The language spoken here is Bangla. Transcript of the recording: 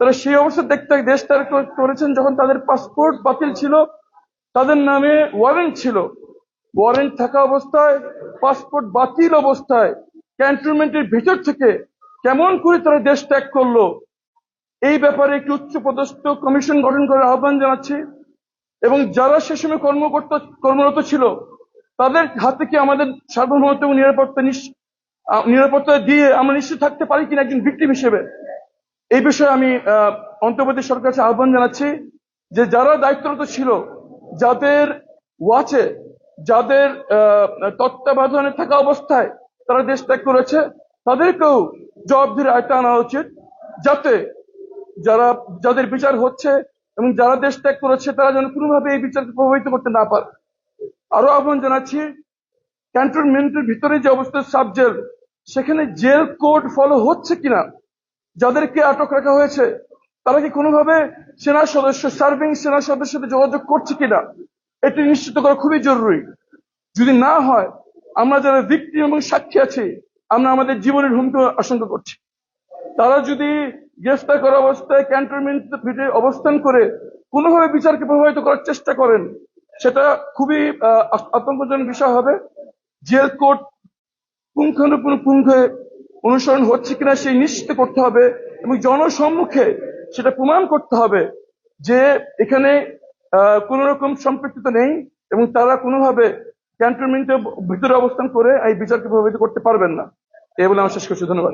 তারা সেই অবস্থা দেখতে দেশ ত্যাগ করেছেন যখন তাদের পাসপোর্ট বাতিল ছিল, তাদের নামে ওয়ারেন্ট ছিল। ওয়ারেন্ট থাকা অবস্থায় পাসপোর্ট বাতিল অবস্থায় ক্যান্টনমেন্টের ভিতর থেকে কেমন করে তারা দেশ ত্যাগ করল, এই ব্যাপারে একটি উচ্চপদস্থ কমিশন গঠন করার আহ্বান জানাচ্ছি। এবং যারা সে সময় কর্মকর্তা, কর্মরত ছিল, তাদের হাতে কি আমাদের সার্বভৌমত্ব এবং নিরাপত্তা নিরাপত্তা দিয়ে আমরা নিশ্চিত থাকতে পারি কিনা একজন ভিক্টিম হিসেবে? এই বিষয়ে আমি অন্তর্বর্তী সরকার কাছে আহ্বান জানাচ্ছি যে যারা দায়িত্বরত ছিল, যাদের ওয়াচে যাদের তত্ত্বাবধানে থাকা অবস্থায় তারা দেশ ত্যাগ করেছে, তাদেরকেও জবাবদিহির আয়তা আনা উচিত যাতে যারা, যাদের বিচার হচ্ছে এবং যারা দেশ ত্যাগ করেছে, তারা যেন কোনোভাবে এই বিচারকে প্রভাবিত করতে না পারে। আরও আহ্বান জানাচ্ছি ক্যান্টনমেন্টের ভিতরে যে অবস্থা সাব জেল, সেখানে জেল কোড ফলো হচ্ছে কিনা যাদেরকে আটক রাখা হয়েছে, তারা কি কোনোভাবে সেনা সদস্য, সার্ভিং সেনা সদস্যের সাথে যোগাযোগ করছে কিনা? এটি নিশ্চিত করা খুবই জরুরি। যদি না হয়, আমরা যারা ভিক্টিম এবং সাক্ষী আছি, আমরা আমাদের জীবনের হুমকি আশঙ্কা করছি। তারা যদি গ্রেফতার করা অবস্থায় ক্যান্টনমেন্ট ভিতরে অবস্থান করে কোনোভাবে বিচারকে প্রভাবিত করার চেষ্টা করেন, সেটা খুবই আতঙ্কজনক বিষয় হবে। জেল কোর্ট পুঙ্খানুপুঙ্খে অনুসরণ হচ্ছে কিনা সেই নিশ্চিত করতে হবে এবং জনসম্মুখে সেটা প্রমাণ করতে হবে যে এখানে কোন রকম সম্পৃক্ততা নেই এবং তারা কোনোভাবে ক্যান্টনমেন্টের ভিতরে অবস্থান করে এই বিচারকে প্রভাবিত করতে পারবেন না। এই বলে আমার শেষ করছি। ধন্যবাদ।